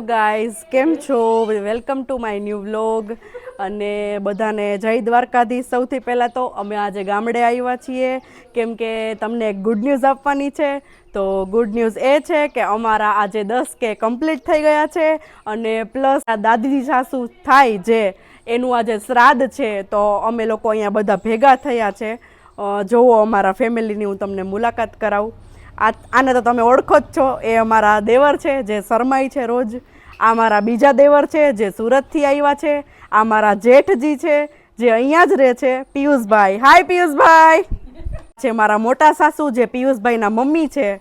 Guys કેમ છો? Welcome to my new vlog અને બધાને જય દ્વારકાધીશ. સૌથી પહેલાં તો અમે આજે ગામડે આવ્યા છીએ. કેમ કે તમને એક ગુડ ન્યૂઝ આપવાની છે. તો ગુડ ન્યૂઝ એ છે કે અમારા આજે દસ કે કમ્પ્લીટ થઈ ગયા છે. અને પ્લસ આ દાદી સાસુ થાય જે, એનું આજે શ્રાદ્ધ છે. તો અમે લોકો અહીંયા બધા ભેગા થયા છે. જોવો અમારા ફેમિલીની હું તમને મુલાકાત કરાવું. આ આને તો તમે ઓળખો જ છો. એ અમારા દેવર છે, જે શરમાઈ છે રોજ. આ મારા બીજા દેવર છે, જે સુરતથી આવ્યા છે. આ મારા જેઠજી છે, જે અહીંયા જ રહે છે. પિયુષભાઈ. હાય પિયુષભાઈ! છે મારા મોટા સાસુ, જે પિયુષભાઈના મમ્મી છે.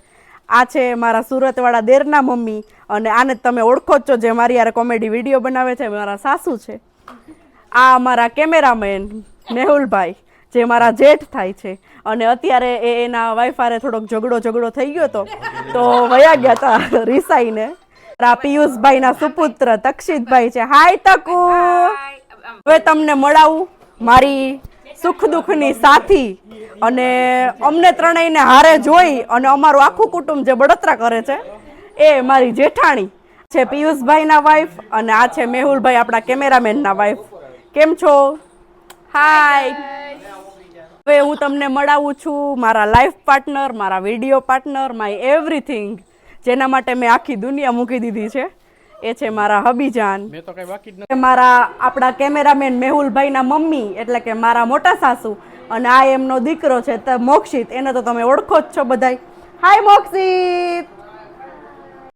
આ છે મારા સુરતવાળા દેરના મમ્મી. અને આને તમે ઓળખો જ છો, જે મારી યાર કોમેડી વીડિયો બનાવે છે મારા સાસુ છે. આ અમારા કેમેરામેન મેહુલભાઈ. જે મારા જેઠ થાય છે. અને અત્યારે એ એના વાઈફ હારે થોડોક ઝઘડો ઝઘડો થઈ ગયો હતો તો વયા ગયા હતા રીસાઈને. આ પિયુષભાઈના સુપુત્ર તક્ષિતભાઈ છે. હાય તકુ. હવે તમને મળાવું મારી સુખ દુઃખની સાથી. અને અમને ત્રણેયને હારે જોઈ અને અમારું આખું કુટુંબ જે બળતરા કરે છે એ મારી જેઠાણી છે પિયુષભાઈના વાઈફ અને આ છે મેહુલભાઈ આપણા કેમેરામેનના વાઈફ કેમ છો? હાય હવે હું તમને મળાવું છું મારા લાઈફ પાર્ટનર મારા વીડિયો પાર્ટનર માય એવરીથિંગ જેના માટે મેં આખી દુનિયા મૂકી દીધી છે. એ છે મારા હબીજાન. મારા આપણા કેમેરામેન મેહુલભાઈના મમ્મી એટલે કે મારા મોટા સાસુ અને આ એમનો દીકરો છે મોક્ષિત. એને તો તમે ઓળખો જ છો બધાય. હાય મોક્ષિત!